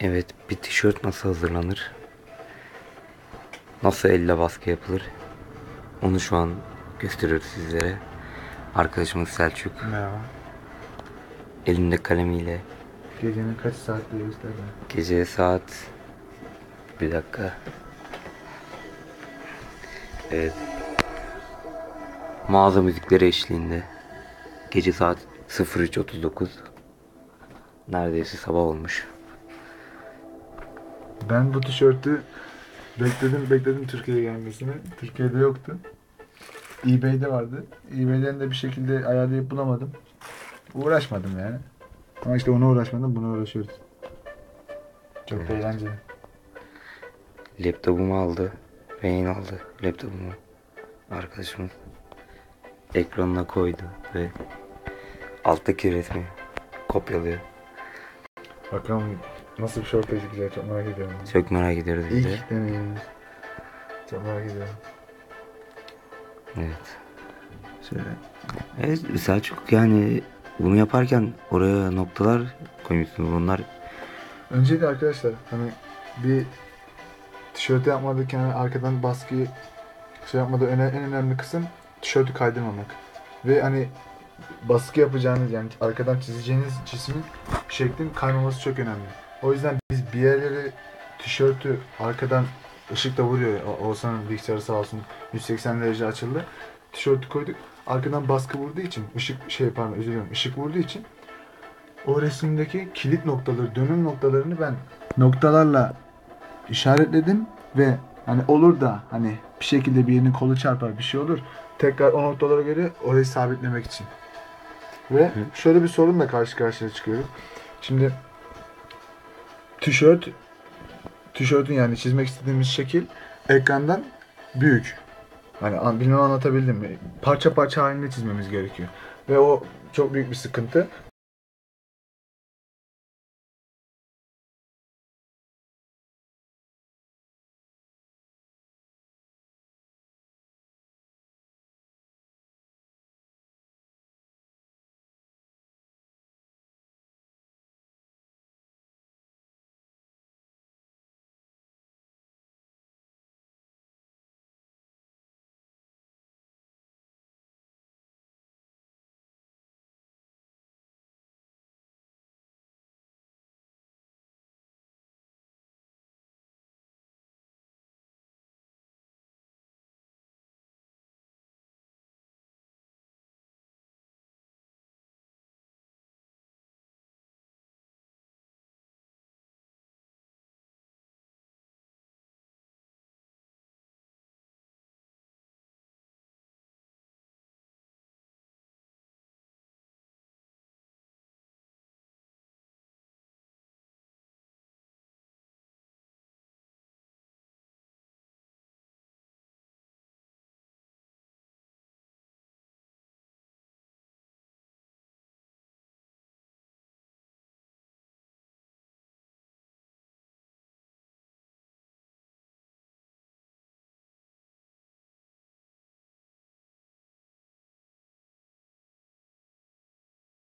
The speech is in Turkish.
Evet, bir tişört nasıl hazırlanır? Nasıl elle baskı yapılır? Onu şu an gösteriyoruz sizlere. Arkadaşımız Selçuk Merhaba. elinde kalemiyle Gecenin kaç saatliği gösterdi? gece saat bir dakika. Evet. Mağaza müzikleri eşliğinde gece saat 03.39 neredeyse sabah olmuş. Ben bu tişörtü bekledim bekledim Türkiye'ye gelmesini. Türkiye'de yoktu. eBay'de vardı. eBay'den de bir şekilde ayarlayıp bulamadım. Uğraşmadım yani. Ama işte ona uğraşmadım, buna uğraşıyoruz. Çok Evet. eğlenceli. Laptopumu aldı. Beyin aldı laptopumu. Arkadaşımız ekranına koydu ve alttaki resmi kopyalıyor. Bakalım nasıl bir şey ortaya çıkacak çok merak ediyorum. Çok merak ediyoruz biz de. İlk deneyimimiz. Çok merak ediyorum. Evet. Şöyle. Evet Selçuk yani bunu yaparken oraya noktalar koymuşsun. Bunlar Öncelikle arkadaşlar hani bir tişört yapmadık yani arkadan baskıyı şey yapmadı en, en önemli kısım tişörtü kaydırmamak. Ve hani baskı yapacağınız yani arkadan çizeceğiniz cismin şeklin kaymaması çok önemli. O yüzden biz bir yerleri tişörtü arkadan ışık da vuruyor. Oğuzhan'ın bilgisayarı sağ olsun 180 derece açıldı. Tişörtü koyduk. Arkadan baskı vurduğu için ışık şey pardon özür dilerim ışık vurduğu için o resimdeki kilit noktaları, dönüm noktalarını ben noktalarla işaretledim ve hani olur da hani bir şekilde bir yerinin kolu çarpar bir şey olur. Tekrar o noktalara göre orayı sabitlemek için. Ve şöyle bir sorunla karşı karşıya çıkıyoruz. Şimdi tişört tişörtün yani çizmek istediğimiz şekil ekrandan büyük. Hani an- bilmem anlatabildim mi? Parça parça halinde çizmemiz gerekiyor. Ve o çok büyük bir sıkıntı.